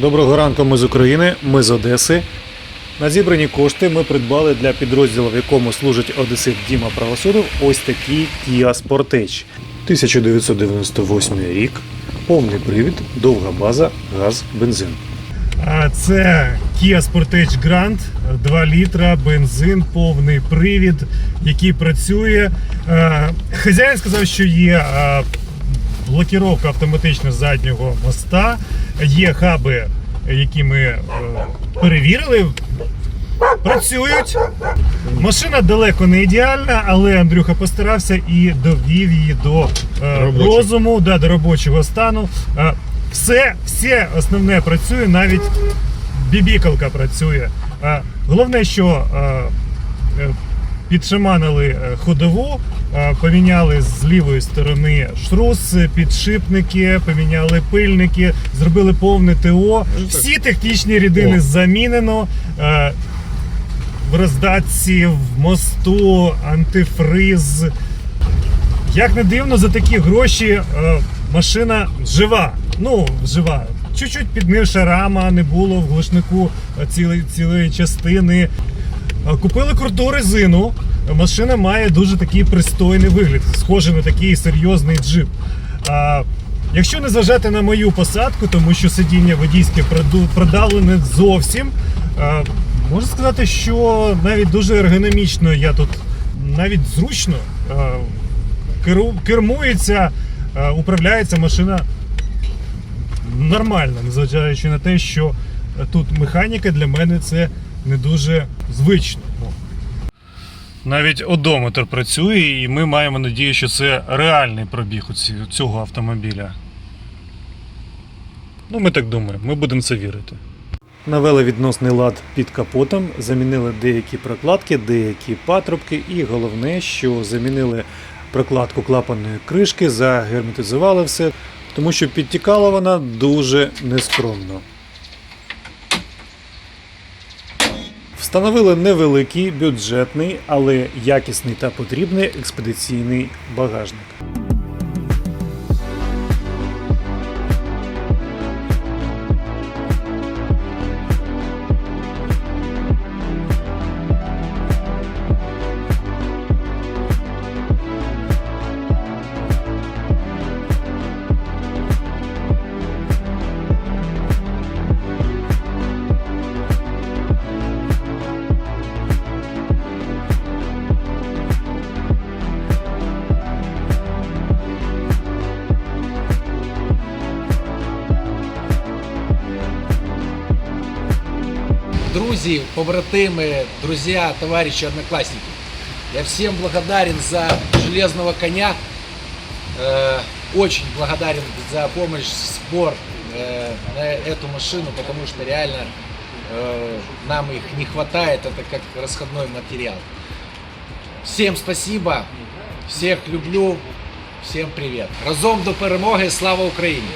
Доброго ранку, ми з України, ми з Одеси. На зібрані кошти ми придбали для підрозділу, в якому служить Одесит Діма Правосудов, ось такий Kia Sportage. 1998 рік, повний привід, довга база, газ, бензин. А Це Kia Sportage Grand, 2 літра, бензин, повний привід, який працює. Е, Хазяїн сказав, що є е, блокіровка автоматична заднього моста, є хаби, які ми е, перевірили. Працюють. Машина далеко не ідеальна, але Андрюха постарався і довів її до е, розуму, да, до робочого стану. Е, все, все основне працює, навіть бібікалка працює. Е, головне, що е, підшаманили е, ходову, е, поміняли з лівої сторони шрус, е, підшипники, поміняли пильники, зробили повне ТО. Всі технічні рідини О. замінено. В роздатці, в мосту, антифриз. Як не дивно, за такі гроші машина жива. Ну, жива. Чуть-чуть підмивша рама, не було в глушнику цілої, цілої частини. Е, Купили круту резину. Машина має дуже такий пристойний вигляд, схожий на такий серйозний джип. А, якщо не зважати на мою посадку, тому що сидіння водійське продавлене зовсім, а, можу сказати, що навіть дуже ергономічно я тут навіть зручно а, кермується, а, управляється машина нормально, незважаючи на те, що тут механіка для мене це не дуже звично. Навіть одометр працює, і ми маємо надію, що це реальний пробіг у цього автомобіля. Ну, ми так думаємо, ми будемо це вірити. Навели відносний лад під капотом, замінили деякі прокладки, деякі патрубки, і головне, що замінили прокладку клапанної кришки, загерметизували все, тому що підтікала вона дуже нескромно. Встановили невеликий, бюджетний, але якісний та потрібний експедиційний багажник. Друзья, побратимы, друзья, товарищи, одноклассники. Я всем благодарен за железного коня. Э, очень благодарен за помощь, сбор э, на эту машину, потому что реально э, нам их не хватает. Это как расходной материал. Всем спасибо, всех люблю, всем привет. Разом до перемоги, слава Україні!